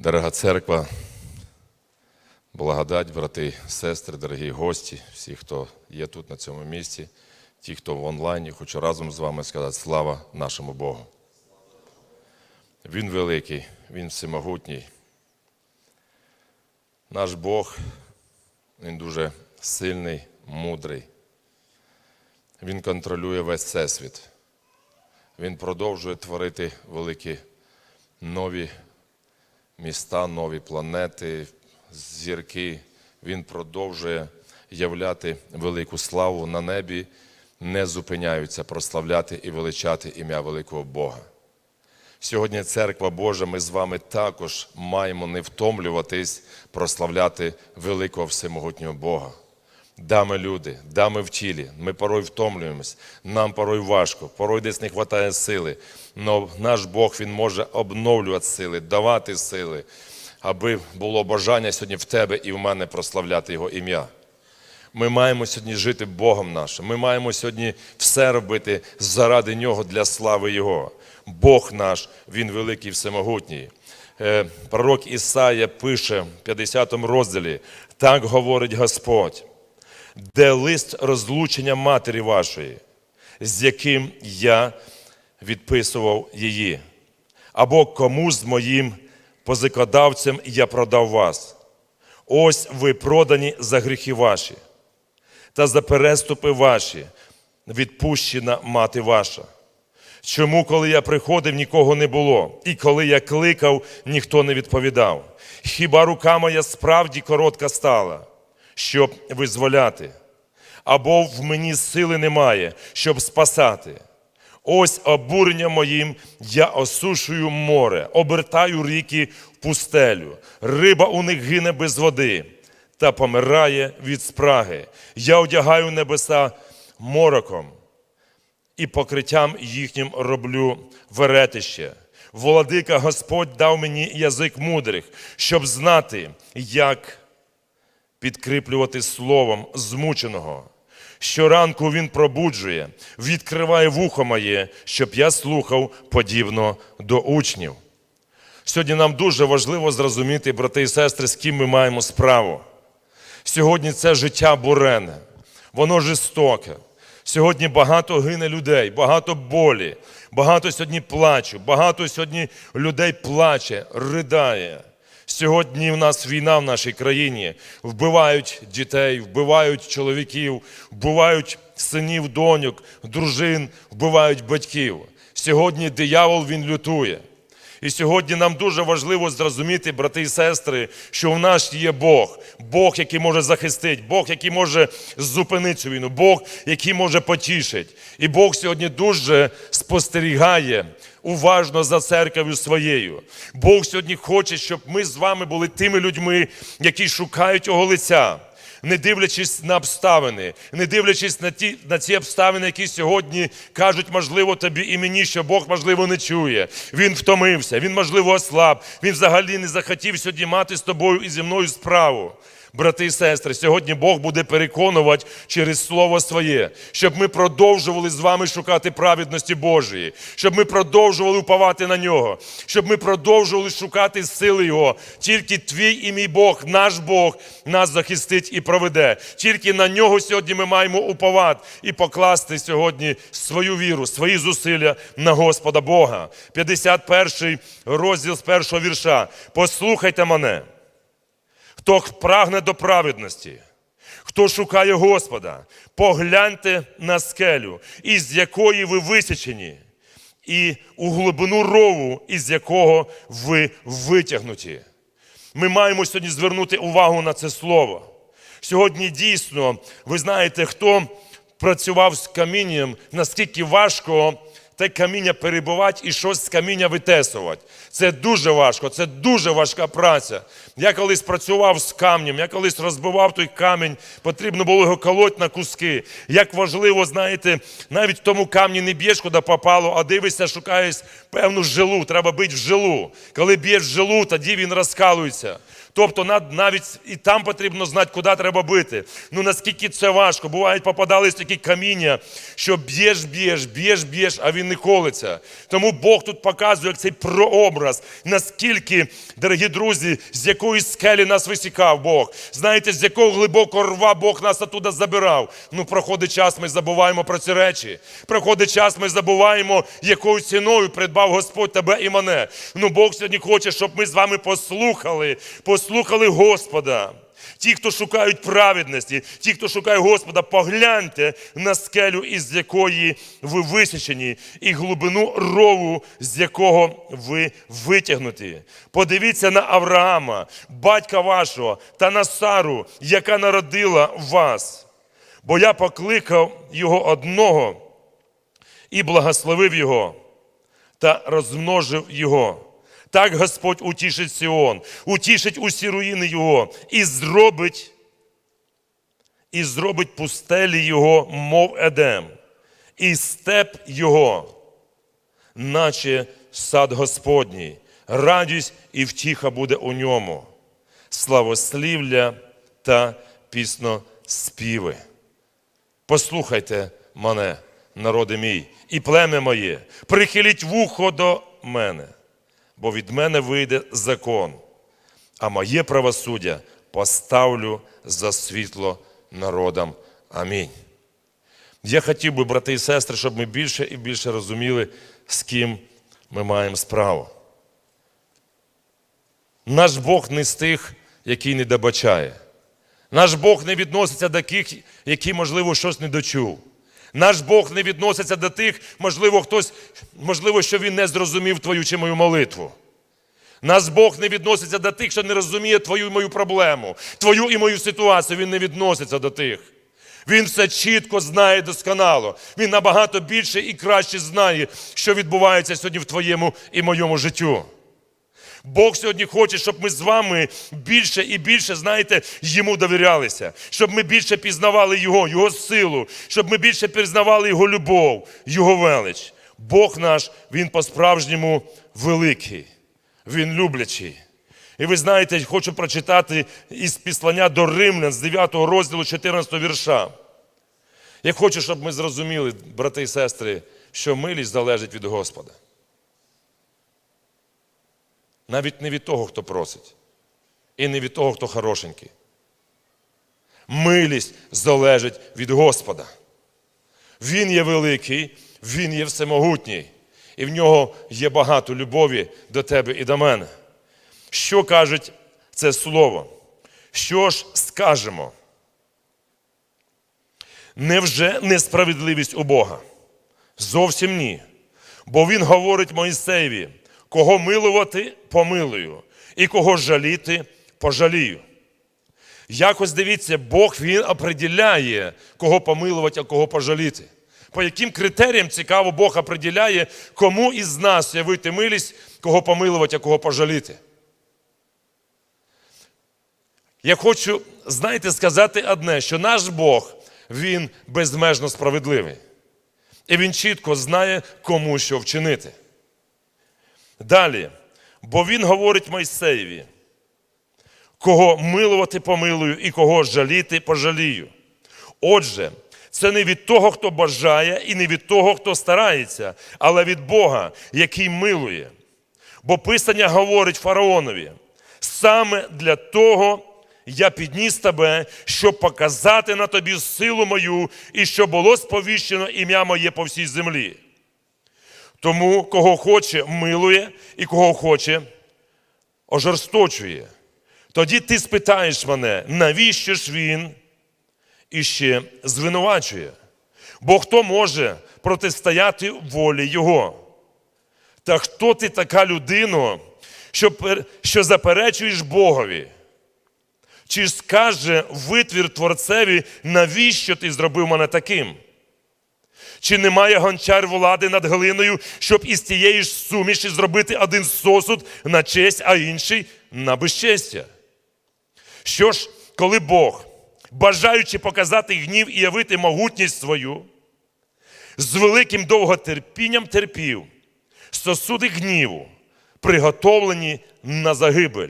Дорога церква, благодать, брати, сестри, дорогі гості, всі, хто є тут на цьому місці, ті, хто в онлайні, хочу разом з вами сказати слава нашому Богу. Він великий, Він всемогутній. Наш Бог, Він дуже сильний, мудрий. Він контролює весь всесвіт. Він продовжує творити великі нові міста, нові планети, зірки. Він продовжує являти велику славу на небі, не зупиняються прославляти і величати ім'я великого Бога. Сьогодні, церква Божа, ми з вами також маємо не втомлюватись прославляти великого всемогутнього Бога. Да, ми люди, да, ми в тілі, ми порой втомлюємось, нам порой важко, порой десь не вистачає сили. Але наш Бог Він може обновлювати сили, давати сили, аби було бажання сьогодні в тебе і в мене прославляти Його ім'я. Ми маємо сьогодні жити Богом нашим. Ми маємо сьогодні все робити заради Нього для слави Його. Бог наш, Він великий всемогутній. Е, Пророк Ісая пише в 50 розділі: так говорить Господь, де лист розлучення матері вашої, з яким я відписував її, або кому з моїм позикодавцем я продав вас. Ось ви продані за гріхи ваші, та за переступи ваші відпущена мати ваша. Чому, коли я приходив, нікого не було, і коли я кликав, ніхто не відповідав? Хіба рука моя справді коротка стала, щоб визволяти? Або в мені сили немає, щоб спасати? Ось обурення моїм я осушую море, обертаю ріки в пустелю. Риба у них гине без води та помирає від спраги. Я одягаю небеса мороком і покриттям їхнім роблю веретище. Владика Господь дав мені язик мудрих, щоб знати, як підкріплювати словом змученого. Щоранку він пробуджує, відкриває вухо моє, щоб я слухав подібно до учнів. Сьогодні нам дуже важливо зрозуміти, брати і сестри, з ким ми маємо справу. Сьогодні це життя бурене, воно жорстоке. Сьогодні багато гине людей, багато болі, багато сьогодні плачу, багато сьогодні людей плаче, ридає. Сьогодні в нас війна в нашій країні. Вбивають дітей, вбивають чоловіків, вбивають синів, доньок, дружин, вбивають батьків. Сьогодні диявол він лютує. І сьогодні нам дуже важливо зрозуміти, брати і сестри, що в нас є Бог, Бог, який може захистити, Бог, який може зупинити цю війну, Бог, який може потішити. І Бог сьогодні дуже спостерігає уважно за церквою своєю. Бог сьогодні хоче, щоб ми з вами були тими людьми, які шукають його лиця не дивлячись на обставини, не дивлячись на ті на ці обставини, які сьогодні кажуть, можливо, тобі і мені, що Бог, можливо, не чує. Він втомився, він, можливо, ослаб, він взагалі не захотів сьогодні мати з тобою і зі мною справу. Брати і сестри, сьогодні Бог буде переконувати через Слово Своє, щоб ми продовжували з вами шукати праведності Божої, щоб ми продовжували уповати на нього, щоб ми продовжували шукати сили Його. Тільки твій і мій Бог, наш Бог, нас захистить і проведе. Тільки на нього сьогодні ми маємо уповати і покласти сьогодні свою віру, свої зусилля на Господа Бога. 51 розділ з першого вірша. Послухайте мене. Хто прагне до праведності, хто шукає Господа, погляньте на скелю, із якої ви висічені, і у глибину рову, із якого ви витягнуті. Ми маємо сьогодні звернути увагу на це слово. Сьогодні дійсно, ви знаєте, хто працював з камінням, наскільки важко те каміння перебувати і щось з каміння витесувати. Це дуже важко, це дуже важка праця. Я колись працював з камнем, я колись розбивав той камінь, потрібно було його колоти на куски. Як важливо, знаєте, навіть в тому камні не б'єш, куди попало, а дивишся, шукаєш певну жилу, треба бити в жилу. Коли б'єш в жилу, тоді він розкалується. Тобто навіть і там потрібно знати, куди треба бити. Ну наскільки це важко. Бувають, попадались такі каміння, що б'єш, б'єш, б'єш, б'єш, а він не колиться. Тому Бог тут показує як цей прообраз, наскільки, дорогі друзі, з якої скелі нас висікав Бог. Знаєте, з якого глибокого рва Бог нас оттуда забирав. Ну, проходить час, ми забуваємо про ці речі. Проходить час, ми забуваємо, якою ціною придбав Господь тебе і мене. Ну, Бог сьогодні хоче, щоб ми з вами послухали, послухали Господа. Ті, хто шукають праведності, ті, хто шукає Господа, погляньте на скелю, із якої ви висічені, і глибину рову, з якого ви витягнуті. Подивіться на Авраама, батька вашого, та на Сару, яка народила вас. Бо я покликав його одного і благословив його та розмножив його. Так Господь утішить Сіон, утішить усі руїни його і зробить, і зробить пустелі його, мов Едем, і степ його, наче сад Господній, радість і втіха буде у ньому, славослівля та пісноспіви. Послухайте мене, народи мій, і племе моє, прихиліть вухо до мене, бо від мене вийде закон, а моє правосуддя поставлю за світло народам. Амінь. Я хотів би, брати і сестри, щоб ми більше і більше розуміли, з ким ми маємо справу. Наш Бог не з тих, який не добачає. Наш Бог не відноситься до тих, які, можливо, щось не дочув. Наш Бог не відноситься до тих, можливо, хтось, можливо, що він не зрозумів твою чи мою молитву. Наш Бог не відноситься до тих, що не розуміє твою і мою проблему, твою і мою ситуацію. Він не відноситься до тих. Він все чітко знає досконало. Він набагато більше і краще знає, що відбувається сьогодні в твоєму і моєму життю. Бог сьогодні хоче, щоб ми з вами більше і більше, знаєте, йому довірялися, щоб ми більше пізнавали Його, Його силу, щоб ми більше пізнавали Його любов, Його велич. Бог наш, Він по-справжньому великий, Він люблячий. І ви знаєте, хочу прочитати із післання до Римлян з 9 розділу 14 вірша. Я хочу, щоб ми зрозуміли, брати і сестри, що милість залежить від Господа. Навіть не від того, хто просить, і не від того, хто хорошенький. Милість залежить від Господа. Він є великий, Він є всемогутній, і в нього є багато любові до тебе і до мене. Що кажуть це слово? Що ж скажемо? Невже несправедливість у Бога? Зовсім ні. Бо Він говорить Моїсеєві, кого милувати, помилую, і кого жаліти, пожалію. Якось дивіться, Бог Він определяє, кого помилувати, а кого пожаліти. По яким критеріям цікаво Бог определяє, кому із нас явити милість, кого помилувати, а кого пожаліти. Я хочу, знаєте, сказати одне, що наш Бог, Він безмежно справедливий. І Він чітко знає, кому що вчинити. Далі, бо Він говорить Мойсеєві, кого милувати помилую і кого жаліти пожалію. Отже, це не від того, хто бажає, і не від того, хто старається, але від Бога, який милує. Бо Писання говорить фараонові: саме для того я підніс тебе, щоб показати на тобі силу мою, і щоб було сповіщено ім'я моє по всій землі. Тому, кого хоче, милує, і кого хоче, ожорсточує. Тоді ти спитаєш мене, навіщо ж він іще звинувачує? Бо хто може протистояти волі Його? Та хто ти така людина, що, що заперечуєш Богові? Чи скаже витвір Творцеві, навіщо ти зробив мене таким? Чи немає гончар влади над глиною, щоб із тієї ж суміші зробити один сосуд на честь, а інший на безчестя? Що ж, коли Бог, бажаючи показати гнів і явити могутність свою, з великим довготерпінням терпів, сосуди гніву, приготовлені на загибель,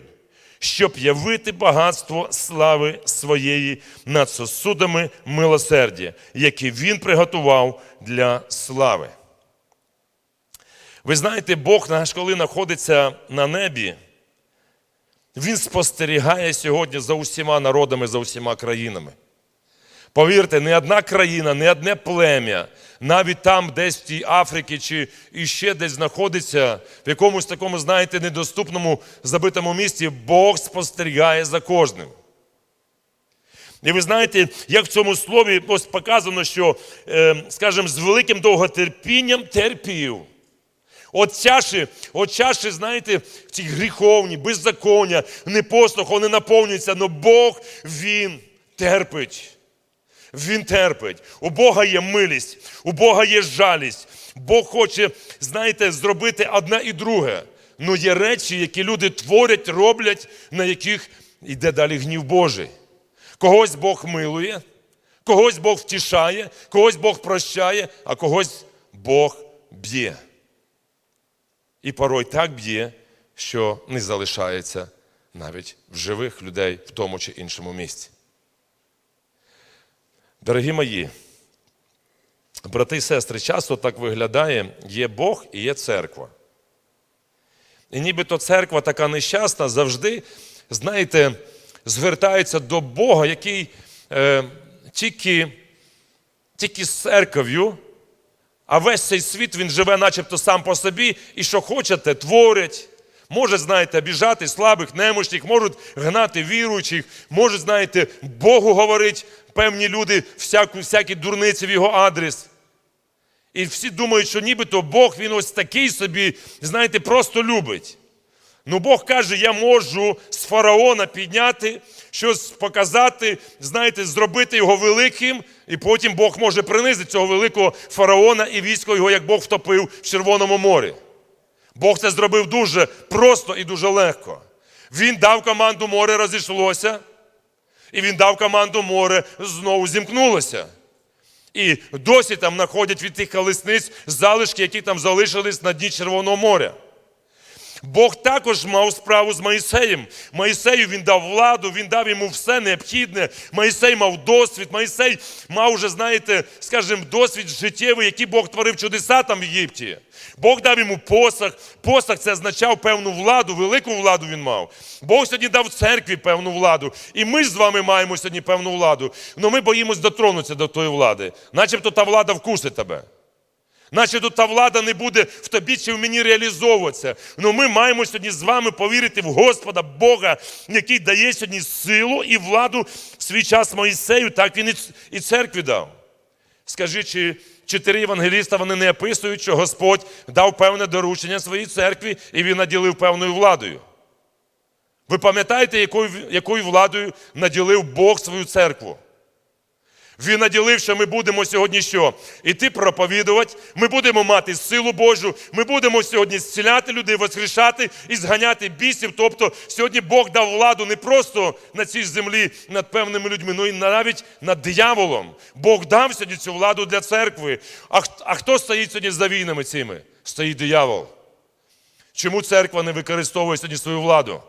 щоб явити багатство слави своєї над сосудами милосердя, які він приготував для слави. Ви знаєте, Бог наш, коли знаходиться на небі, Він спостерігає сьогодні за усіма народами, за усіма країнами. Повірте, не одна країна, не одне плем'я, навіть там, десь в тій Африці чи іще десь знаходиться, в якомусь такому, знаєте, недоступному забитому місті, Бог спостерігає за кожним. І ви знаєте, як в цьому слові ось показано, що, е, скажімо, з великим довготерпінням терпів. От чаші, от чаші, знаєте, ці гріховні, беззаконня, непослух, вони наповнюються, але Бог, Він терпить. Він терпить. У Бога є милість, у Бога є жалість. Бог хоче, знаєте, зробити одне і друге. Ну є речі, які люди творять, роблять, на яких йде далі гнів Божий. Когось Бог милує, когось Бог втішає, когось Бог прощає, а когось Бог б'є. І порой так б'є, що не залишається навіть в живих людей в тому чи іншому місці. Дорогі мої, брати і сестри, часто так виглядає: є Бог і є церква. І нібито церква така нещасна завжди, знаєте, звертається до Бога, який е, тільки, тільки з церков'ю, а весь цей світ він живе начебто сам по собі, і що хочете, творять. Може, знаєте, обіжати слабих, немощних, можуть гнати віруючих, можуть, знаєте, Богу говорить певні люди всяку, всякі дурниці в його адрес. І всі думають, що нібито Бог він ось такий собі, знаєте, просто любить. Ну Бог каже, я можу з фараона підняти, щось показати, знаєте, зробити його великим, і потім Бог може принизити цього великого фараона і військо його, як Бог втопив в Червоному морі. Бог це зробив дуже просто і дуже легко. Він дав команду море розійшлося, і він дав команду море знову зімкнулося. І досі там знаходять від тих колесниць залишки, які там залишились на дні Червоного моря. Бог також мав справу з Моїсеєм. Моїсею він дав владу, він дав йому все необхідне. Моїсей мав досвід, Моїсей мав уже, знаєте, скажімо, досвід життєвий, який Бог творив чудеса там в Єгипті. Бог дав йому посах. Посах це означав певну владу, велику владу він мав. Бог сьогодні дав церкві певну владу. І ми з вами маємо сьогодні певну владу. Але ми боїмось дотронутися до тої влади. Начебто та влада вкусить тебе. Наче тут та влада не буде в тобі чи в мені реалізовуватися. Ну ми маємо сьогодні з вами повірити в Господа Бога, який дає сьогодні силу і владу в свій час Моїсею, так він і церкві дав. Скажи, чи чотири євангеліста вони не описують, що Господь дав певне доручення своїй церкві і він наділив певною владою. Ви пам'ятаєте, якою, якою владою наділив Бог свою церкву? Він наділив, ми будемо сьогодні що? Іти проповідувати, ми будемо мати силу Божу, ми будемо сьогодні зціляти людей, воскрешати і зганяти бісів. Тобто сьогодні Бог дав владу не просто на цій землі над певними людьми, але й навіть над дияволом. Бог дав сьогодні цю владу для церкви. А, а хто стоїть сьогодні за війнами цими? Стоїть диявол. Чому церква не використовує сьогодні свою владу?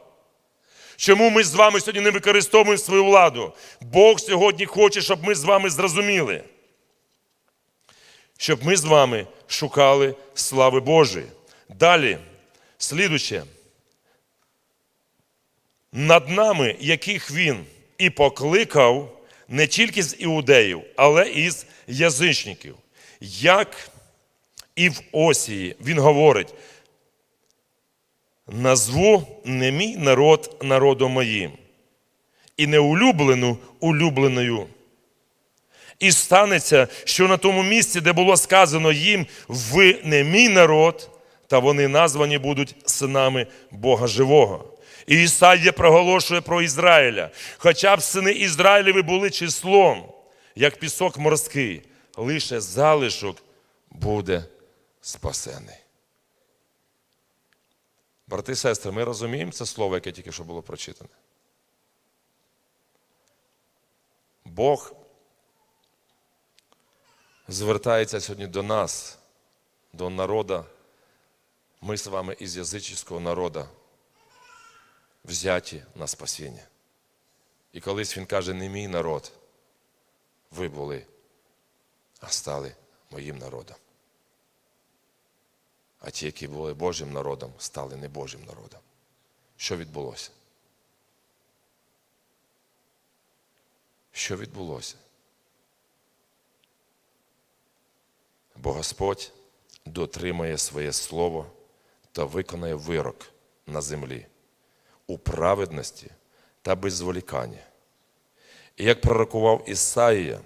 Чому ми з вами сьогодні не використовуємо свою владу? Бог сьогодні хоче, щоб ми з вами зрозуміли, щоб ми з вами шукали слави Божої. Далі, слідуче. Над нами, яких він і покликав не тільки з іудеїв, але і з язичників. Як і в Осії він говорить, назву не мій народ народом моїм, і не улюблену улюбленою. І станеться, що на тому місці, де було сказано їм, ви не мій народ, та вони названі будуть синами Бога Живого. І Ісаїя проголошує про Ізраїля. Хоча б сини Ізраїлеві були числом, як пісок морський, лише залишок буде спасений. Брати і сестри, ми розуміємо це слово, яке тільки що було прочитане. Бог звертається сьогодні до нас, до народа. Ми з вами із язичівського народу. взяті на спасіння. І колись він каже, не мій народ, ви були, а стали моїм народом. А ті, які були Божим народом, стали не Божим народом. Що відбулося? Що відбулося? Бо Господь дотримає своє слово та виконає вирок на землі у праведності та без зволікання. І як пророкував Ісаїя,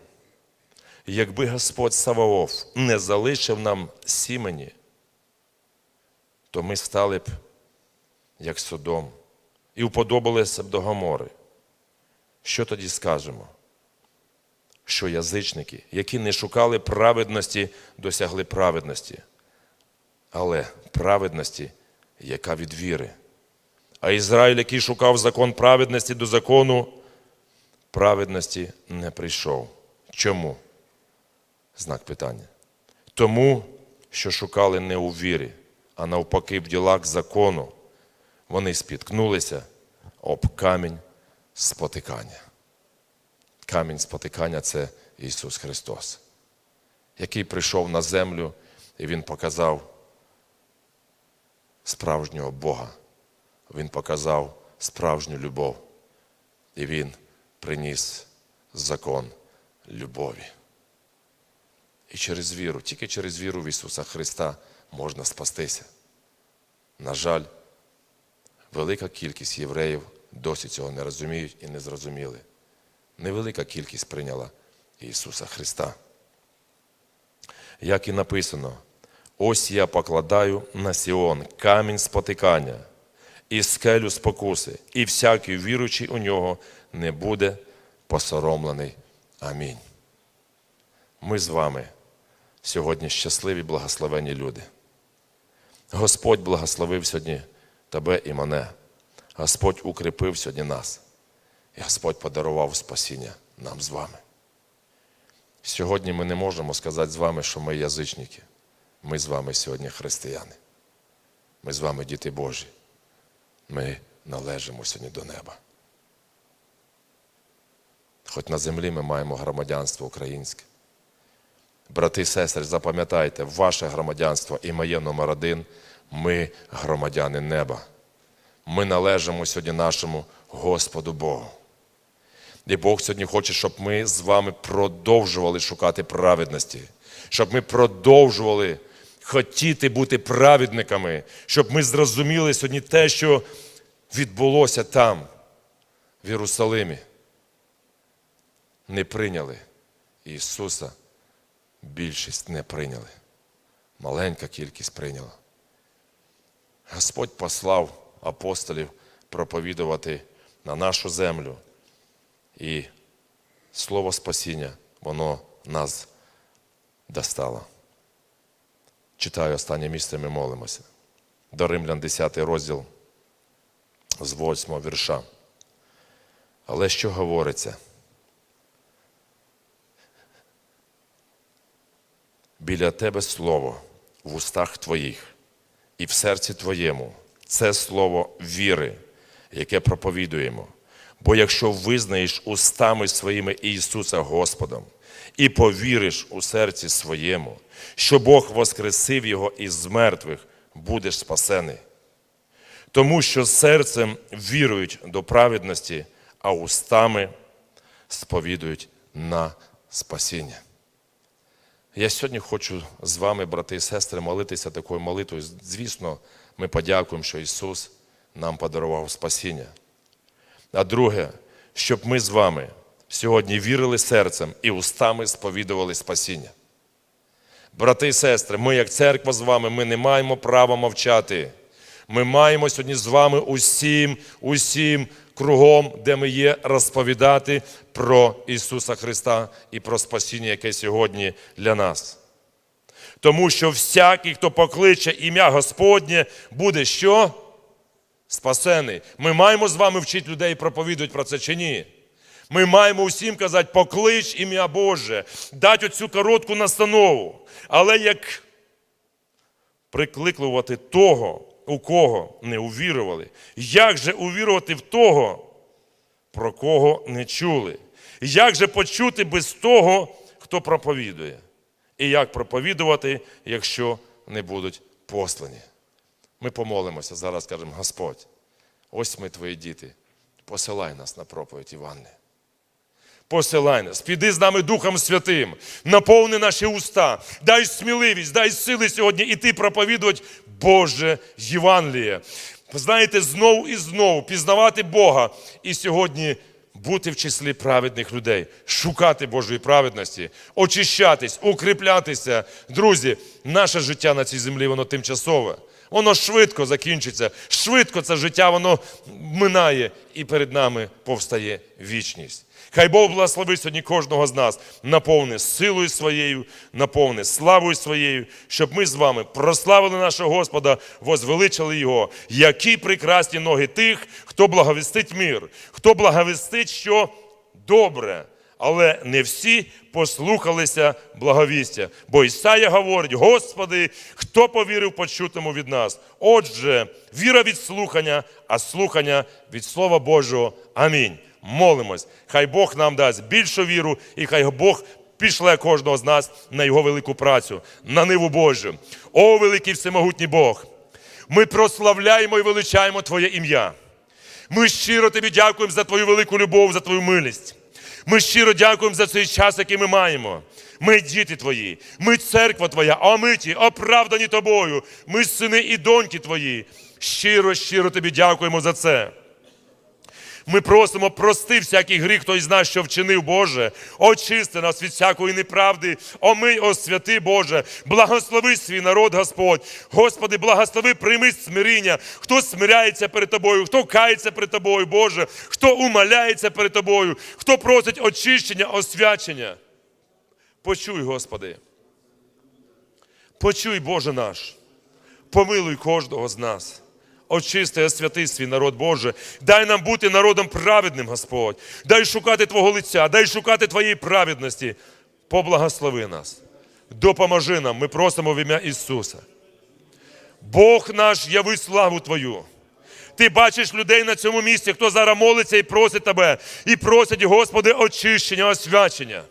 якби Господь Саваоф не залишив нам сімені, то ми стали б як Содом і уподобалися б до Гомори. Що тоді скажемо? Що язичники, які не шукали праведності, досягли праведності, але праведності, яка від віри. А Ізраїль, який шукав закон праведності до закону, праведності не прийшов. Чому? Знак питання. Тому, що шукали не у вірі, а навпаки в ділах закону, вони спіткнулися об камінь спотикання. Камінь спотикання це Ісус Христос, який прийшов на землю і Він показав справжнього Бога. Він показав справжню любов. І Він приніс закон любові. І через віру, тільки через віру в Ісуса Христа можна спастися. На жаль, велика кількість євреїв досі цього не розуміють і не зрозуміли. Невелика кількість прийняла Ісуса Христа. Як і написано, ось я покладаю на Сіон камінь спотикання і скелю спокуси, і всякий віруючий у нього не буде посоромлений. Амінь. Ми з вами сьогодні щасливі, благословені люди. Господь благословив сьогодні тебе і мене. Господь укріпив сьогодні нас. І Господь подарував спасіння нам з вами. Сьогодні ми не можемо сказати з вами, що ми язичники. Ми з вами сьогодні християни. Ми з вами діти Божі. Ми належимо сьогодні до неба. Хоч на землі ми маємо громадянство українське. Брати і сестри, запам'ятайте, ваше громадянство і моє номер один ми громадяни неба. Ми належимо сьогодні нашому Господу Богу. І Бог сьогодні хоче, щоб ми з вами продовжували шукати праведності, щоб ми продовжували хотіти бути праведниками, щоб ми зрозуміли сьогодні те, що відбулося там, в Єрусалимі. Не прийняли Ісуса, більшість не прийняли. Маленька кількість прийняла. Господь послав апостолів проповідувати на нашу землю. І слово спасіння, воно нас достало. Читаю останнє місце, ми молимося. До Римлян 10 розділ з 8 вірша. Але що говориться? Біля тебе слово в устах твоїх і в серці твоєму це слово віри, яке проповідуємо. Бо якщо визнаєш устами своїми Ісуса Господом і повіриш у серці своєму, що Бог воскресив Його із мертвих, будеш спасений. Тому що серцем вірують до праведності, а устами сповідують на спасіння. Я сьогодні хочу з вами, брати і сестри, молитися такою молитвою. Звісно, ми подякуємо, що Ісус нам подарував спасіння. А друге, щоб ми з вами сьогодні вірили серцем і устами сповідували спасіння. Брати і сестри, ми, як церква з вами, ми не маємо права мовчати. Ми маємо сьогодні з вами усім, усім кругом, де ми є, розповідати про Ісуса Христа і про спасіння, яке сьогодні для нас. Тому що всякий, хто покличе ім'я Господнє, буде що? Спасений. Ми маємо з вами вчити людей проповідувати про це чи ні? Ми маємо усім казати, поклич ім'я Боже, дати оцю коротку настанову. Але як прикликувати того, у кого не увірували. Як же увірувати в того, про кого не чули? Як же почути без того, хто проповідує? І як проповідувати, якщо не будуть послані? Ми помолимося зараз, скажемо, Господь, ось ми твої діти, посилай нас на проповідь Іванни. Посилай нас, піди з нами Духом Святим, наповни наші уста, дай сміливість, дай сили сьогодні іти проповідувати Боже Євангеліє. Знаєте, знову і знову пізнавати Бога і сьогодні бути в числі праведних людей, шукати Божої праведності, очищатись, укріплятися. Друзі, наше життя на цій землі, воно тимчасове. Воно швидко закінчиться, швидко це життя воно минає, і перед нами повстає вічність. Хай Бог благословить сьогодні кожного з нас, наповни силою своєю, наповни славою своєю, щоб ми з вами прославили нашого Господа, возвеличили Його. Які прекрасні ноги тих, хто благовістить мир, хто благовістить, що добре. Але не всі послухалися благовістя. Бо Ісая говорить: Господи, хто повірив почутому від нас? Отже, віра від слухання, а слухання від Слова Божого. Амінь. Молимось. Хай Бог нам дасть більшу віру, і хай Бог пішле кожного з нас на його велику працю, на ниву Божу. О, великий всемогутній Бог! Ми прославляємо і величаємо Твоє ім'я. Ми щиро тобі дякуємо за твою велику любов, за твою милість. Ми щиро дякуємо за цей час, який ми маємо. Ми діти твої, ми церква твоя, омиті, оправдані тобою. Ми сини і доньки твої. Щиро, щиро тобі дякуємо за це. Ми просимо, прости всякий гріх, хто із нас, що вчинив, Боже, очисти нас від всякої неправди, омий, о святи Боже, благослови свій народ, Господь. Господи, благослови, прийми смиріння, хто смиряється перед Тобою, хто кається перед Тобою, Боже, хто умаляється перед Тобою, хто просить очищення, освячення. Почуй, Господи. Почуй, Боже наш, помилуй кожного з нас. Очисти, освяти свій народ Боже. Дай нам бути народом праведним, Господь. Дай шукати Твого лиця, дай шукати Твоєї праведності. Поблагослови нас. Допоможи нам, ми просимо в ім'я Ісуса. Бог наш, яви славу Твою. Ти бачиш людей на цьому місці, хто зараз молиться і просить Тебе, і просить, Господи, очищення, освячення.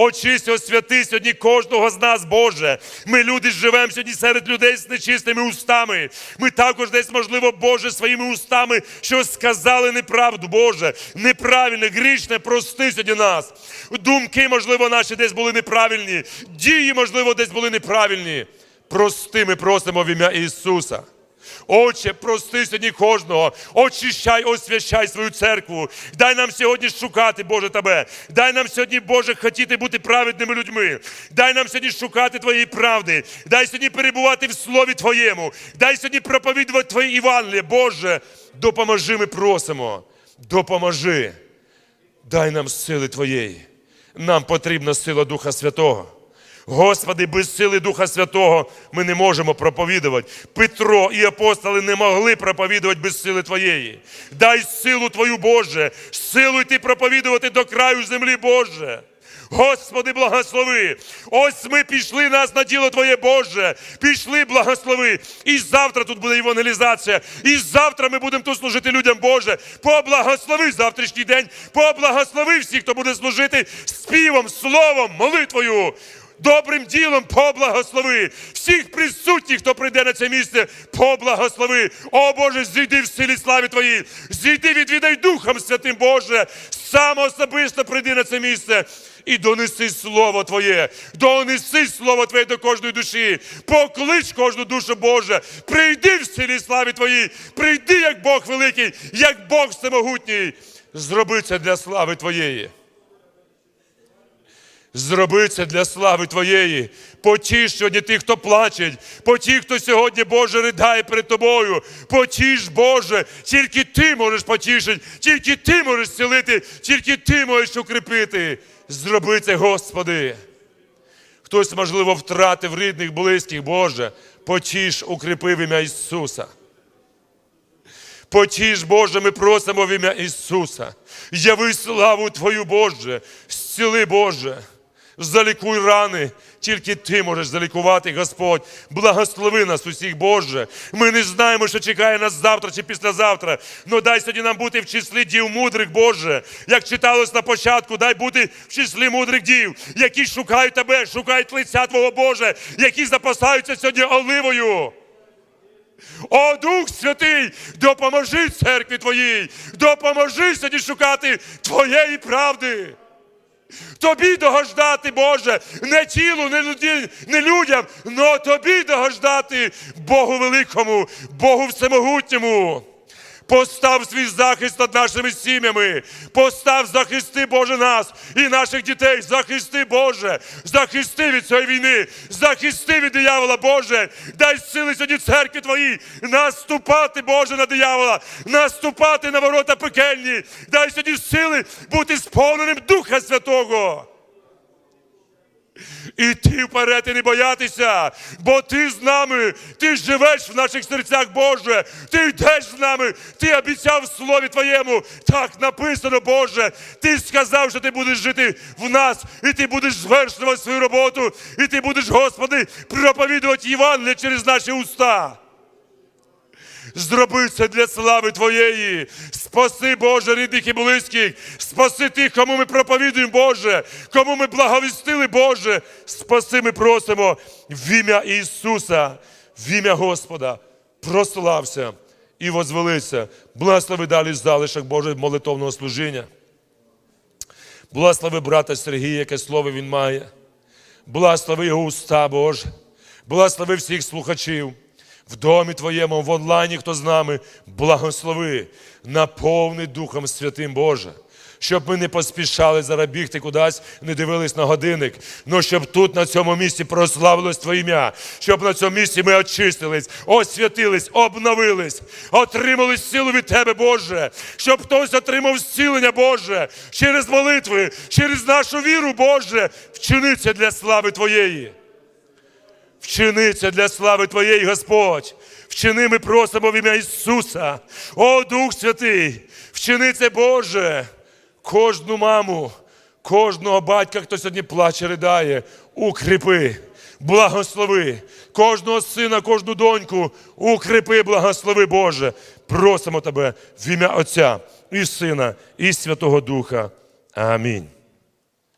Очисть, освяти сьогодні кожного з нас, Боже. Ми люди живемо сьогодні серед людей з нечистими устами. Ми також десь, можливо, Боже, своїми устами щось сказали неправду, Боже, неправильне, грішне, прости сьогодні нас. Думки, можливо, наші десь були неправильні, дії, можливо, десь були неправильні. Прости, ми просимо в ім'я Ісуса. Отче, прости сьогодні кожного, очищай, освящай свою церкву. Дай нам сьогодні шукати, Боже, Тебе. Дай нам сьогодні, Боже, хотіти бути праведними людьми. Дай нам сьогодні шукати Твоєї правди. Дай сьогодні перебувати в Слові Твоєму. Дай сьогодні проповідувати Твоє Євангеліє. Боже, допоможи, ми просимо. Допоможи. Дай нам сили Твоєї. Нам потрібна сила Духа Святого. Господи, без сили Духа Святого ми не можемо проповідувати. Петро і апостоли не могли проповідувати без сили Твоєї. Дай силу Твою, Боже, силу йти проповідувати до краю землі, Боже. Господи, благослови. Ось ми пішли нас на діло Твоє Боже. Пішли, благослови. І завтра тут буде евангелізація. І завтра ми будемо тут служити людям, Боже. Поблагослови завтрашній день. Поблагослови всіх, хто буде служити співом, словом, молитвою. Добрим ділом поблагослови. Всіх присутніх, хто прийде на це місце, поблагослови. О Боже, зійди в силі славі Твоїй, зійди, відвідай Духом Святим Боже, сам особисто прийди на це місце і донеси Слово Твоє, донеси Слово Твоє до кожної душі, поклич кожну душу Боже, прийди в силі славі Твоїй, прийди як Бог великий, як Бог всемогутній. Зроби це для слави Твоєї. Зроби це для слави Твоєї. Потіш сьогодні тих, хто плаче, потіх, хто сьогодні, Боже, ридає перед Тобою. Потіш, Боже, тільки Ти можеш потішити, тільки Ти можеш зцілити, тільки Ти можеш укріпити. Зроби це, Господи. Хтось, можливо, втратив рідних, близьких, Боже, потіш, укріпи в ім'я Ісуса. Потіш, Боже, ми просимо в ім'я Ісуса. Яви славу Твою, Боже, зціли, Боже. Залікуй рани. Тільки ти можеш залікувати, Господь. Благослови нас усіх, Боже. Ми не знаємо, що чекає нас завтра чи післязавтра. Но дай сьогодні нам бути в числі дів мудрих, Боже. Як читалось на початку, дай бути в числі мудрих дів, які шукають тебе, шукають лиця Твого Боже, які запасаються сьогодні оливою. О, Дух Святий, допоможи церкві Твоїй, допоможи сьогодні шукати Твоєї правди. Тобі догождати, Боже, не тілу, не, люді, не людям, но тобі догождати Богу великому, Богу всемогутньому. Постав свій захист над нашими сім'ями. Постав захисти, Боже, нас і наших дітей. Захисти, Боже, захисти від цієї війни, захисти від диявола, Боже. Дай сили сьогодні церкві Твоїй наступати, Боже, на диявола, наступати на ворота пекельні. Дай сьогодні сили бути сповненим Духа Святого. Іти вперед і не боятися, бо ти з нами, ти живеш в наших серцях, Боже, ти йдеш з нами, ти обіцяв в слові Твоєму. Так написано, Боже. Ти сказав, що ти будеш жити в нас, і ти будеш звершувати свою роботу, і ти будеш, Господи, проповідувати Євангеліє через наші уста. Зроби це для слави Твоєї. Спаси, Боже, рідних і близьких. Спаси тих, кому ми проповідуємо, Боже, кому ми благовістили, Боже. Спаси, ми просимо в ім'я Ісуса, в ім'я Господа. Прослався і возвелися. Благослови далі залишок Боже молитовного служіння. Благослови брата Сергія, яке слово він має. Благослови його уста, Боже. Благослови всіх слухачів. В домі Твоєму, в онлайні, хто з нами, благослови, наповни Духом Святим Боже. Щоб ми не поспішали зараз бігти кудись, не дивились на годинник, але щоб тут, на цьому місці, прославилось Твоє ім'я, щоб на цьому місці ми очистились, освятились, обновились, отримали силу від Тебе, Боже, щоб хтось отримав зцілення, Боже, через молитви, через нашу віру, Боже, вчини це для слави Твоєї. Вчини це для слави Твоєї, Господь. Вчини, ми просимо в ім'я Ісуса. О, Дух Святий, вчини це, Боже, кожну маму, кожного батька, хто сьогодні плаче, ридає, укріпи, благослови, кожного сина, кожну доньку, укріпи, благослови, Боже. Просимо Тебе в ім'я Отця і Сина, і Святого Духа. Амінь.